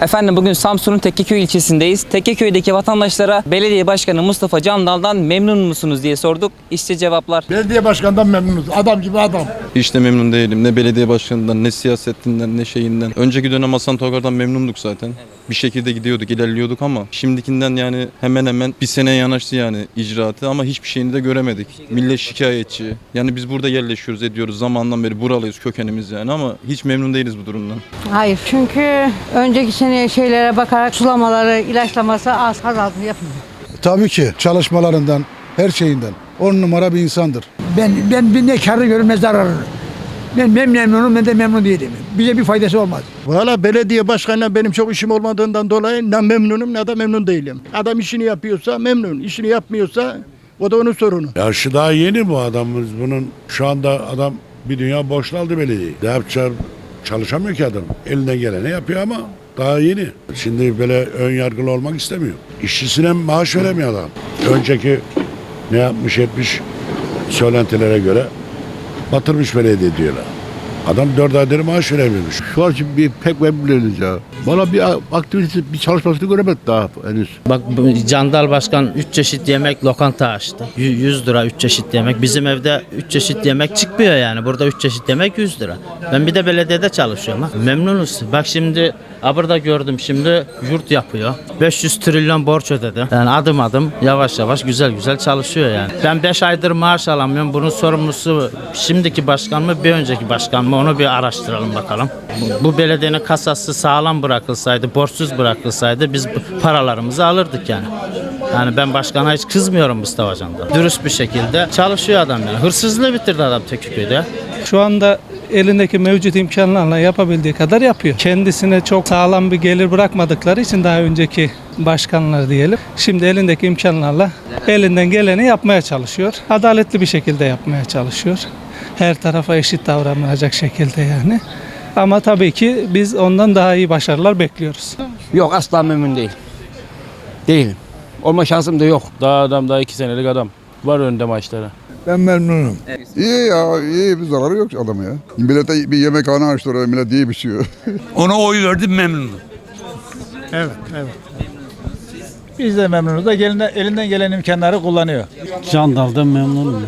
Efendim bugün Samsun'un Tekkeköy ilçesindeyiz. Tekkeköy'deki vatandaşlara belediye başkanı Mustafa Candal'dan memnun musunuz diye sorduk. İşte cevaplar. Belediye başkanından memnunuz. Adam gibi adam. Hiç de memnun değilim. Ne belediye başkanından, ne siyasetinden, ne şeyinden. Önceki dönem Hasan Tokar'dan memnunduk zaten. Bir şekilde gidiyorduk, ilerliyorduk ama şimdikinden yani hemen hemen bir sene yanaştı yani icraatı ama hiçbir şeyini de göremedik. Millet şikayetçi. Yani biz burada yerleşiyoruz, ediyoruz. Zamandan beri buralıyız, kökenimiz yani ama hiç memnun değiliz bu durumdan. Hayır çünkü önceki sene şeylere bakarak sulamaları, ilaçlaması az azaldı yapmıyor. Tabii ki çalışmalarından, her şeyinden. On numara bir insandır. Ben ben bir ne karı görürüm ne zararını. Ben, ben memnunum ben de memnun değilim. Bize bir faydası olmaz. Valla belediye başkanına benim çok işim olmadığından dolayı ne memnunum ne de memnun değilim. Adam işini yapıyorsa memnun. işini yapmıyorsa o da onun sorunu. Ya şu daha yeni bu adamımız bunun şu anda adam bir dünya borçlu belediye. Ne yapacak çalışamıyor ki adam. Elinden geleni yapıyor ama daha yeni. Şimdi böyle ön yargılı olmak istemiyor. İşçisine maaş veremiyor adam. Önceki ne yapmış etmiş söylentilere göre batırmış belediye diyorlar. Adam dört aydır maaş veremiyormuş. Şu an için bir pek memnun değiliz ya. Valla bir aktivitesi, bir çalışmasını göremedik daha henüz. Bak Candal Başkan 3 çeşit yemek lokanta açtı. Yü- 100 lira 3 çeşit yemek. Bizim evde 3 çeşit yemek çıkmıyor yani. Burada 3 çeşit yemek 100 lira. Ben bir de belediyede çalışıyorum. Ha. Memnunuz. Bak şimdi ha burada gördüm şimdi yurt yapıyor. 500 trilyon borç ödedi. Yani adım adım yavaş yavaş güzel güzel çalışıyor yani. Ben 5 aydır maaş alamıyorum. Bunun sorumlusu şimdiki başkan mı bir önceki başkan mı onu bir araştıralım bakalım. Bu, belediyenin kasası sağlam bırakılsaydı, borçsuz bırakılsaydı biz paralarımızı alırdık yani. Yani ben başkana hiç kızmıyorum Mustafa Can'da. Dürüst bir şekilde çalışıyor adam yani. Hırsızlığı bitirdi adam Teküköy'de. Şu anda elindeki mevcut imkanlarla yapabildiği kadar yapıyor. Kendisine çok sağlam bir gelir bırakmadıkları için daha önceki başkanlar diyelim. Şimdi elindeki imkanlarla elinden geleni yapmaya çalışıyor. Adaletli bir şekilde yapmaya çalışıyor. Her tarafa eşit davranılacak şekilde yani. Ama tabii ki biz ondan daha iyi başarılar bekliyoruz. Yok asla memnun değil. Değilim. Olma şansım da yok. Daha adam daha iki senelik adam. Var önde maçlara. Ben memnunum. İyi ya, iyi bir zararı yok adam ya. Millete bir yemekhane açtı oraya, millet iyi biçiyor. Ona oy verdim memnunum. Evet, evet. Biz de memnunuz da elinden, elinden gelen imkanları kullanıyor. Candal'dan memnunum.